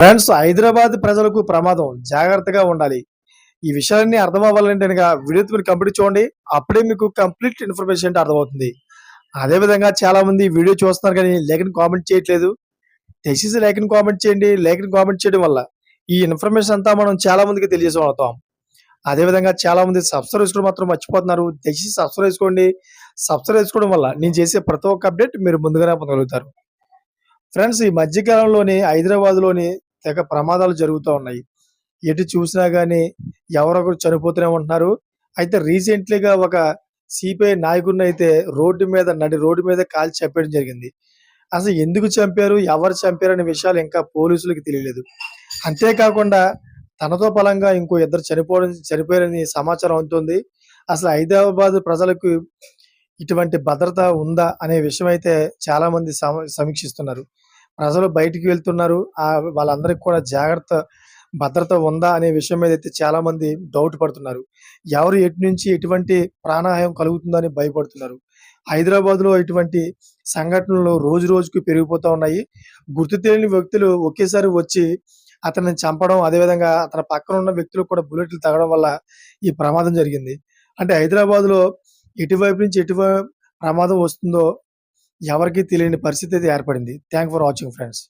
Friends Hyderabad ప్రజలకు ప్రమాదం. జాగ్రత్తగా ఉండాలి. ఈ విషయాలన్నీ అర్థం అవ్వాలంటే కనుక వీడియో మీరు కంప్లీట్ చూడండి. అప్పుడే మీకు కంప్లీట్ ఇన్ఫర్మేషన్ అంటే అర్థమవుతుంది. అదే విధంగా చాలా మంది వీడియో చూస్తున్నారు కానీ లేఖని కామెంట్ చేయట్లేదు. దయచేసి లేఖని కామెంట్ చేయండి. లేఖని కామెంట్ చేయడం వల్ల ఈ ఇన్ఫర్మేషన్ అంతా మనం చాలా మందికి తెలియజేస్తాం అదే విధంగా చాలా మంది సబ్స్క్రైబ్ చేసుకోవడం మాత్రం మర్చిపోతున్నారు. దయచేసి సబ్స్క్రైబ్ చేసుకోండి. సబ్స్క్రైబ్ చేసుకోవడం వల్ల నేను చేసే ప్రతి ఒక్క అప్డేట్ మీరు ముందుగానే పొందగలుగుతారు. ఫ్రెండ్స్ ఈ మధ్యకాలంలోని హైదరాబాద్లోని తెగ ప్రమాదాలు జరుగుతూ ఉన్నాయి. ఎటు చూసినా కానీ ఎవరొకరు చనిపోతూనే ఉంటున్నారు. అయితే రీసెంట్లీగా ఒక సిపిఐ నాయకుడిని అయితే రోడ్డు మీద నడి రోడ్డు మీద కాల్చి చంపేయడం జరిగింది. అసలు ఎందుకు చంపారు? ఎవరు చంపారు అనే విషయాలు ఇంకా పోలీసులకు తెలియలేదు. అంతేకాకుండా తనతో పలంగా ఇంకో ఇద్దరు చనిపోవడం చనిపోయారని సమాచారం అవుతుంది అసలు హైదరాబాద్ ప్రజలకు ఇటువంటి భద్రత ఉందా అనే విషయం అయితే చాలా మంది సమ- సమీక్షిస్తున్నారు. ప్రజలు బయటికి వెళ్తున్నారు. ఆ వాళ్ళందరికీ కూడా జాగ్రత్త భద్రత ఉందా అనే విషయం మీద అయితే చాలా మంది డౌట్ పడుతున్నారు. ఎవరు ఎటు నుంచి ఎటువంటి ప్రాణాయం కలుగుతుందని భయపడుతున్నారు. హైదరాబాద్లో ఇటువంటి సంఘటనలు రోజు రోజుకు పెరిగిపోతూ ఉన్నాయి. గుర్తు తెలియని వ్యక్తులు ఒకేసారి వచ్చి అతన్ని చంపడం అదేవిధంగా అతని పక్కన ఉన్న వ్యక్తులు కూడా బుల్లెట్లు తగడం వల్ల ఈ ప్రమాదం జరిగింది. అంటే హైదరాబాద్లో ఎటువైపు నుంచి ఎటువైపు ప్రమాదం వస్తుందో ఎవరికీ తెలియని పరిస్థితి అయితే ఏర్పడింది. Thank for watching friends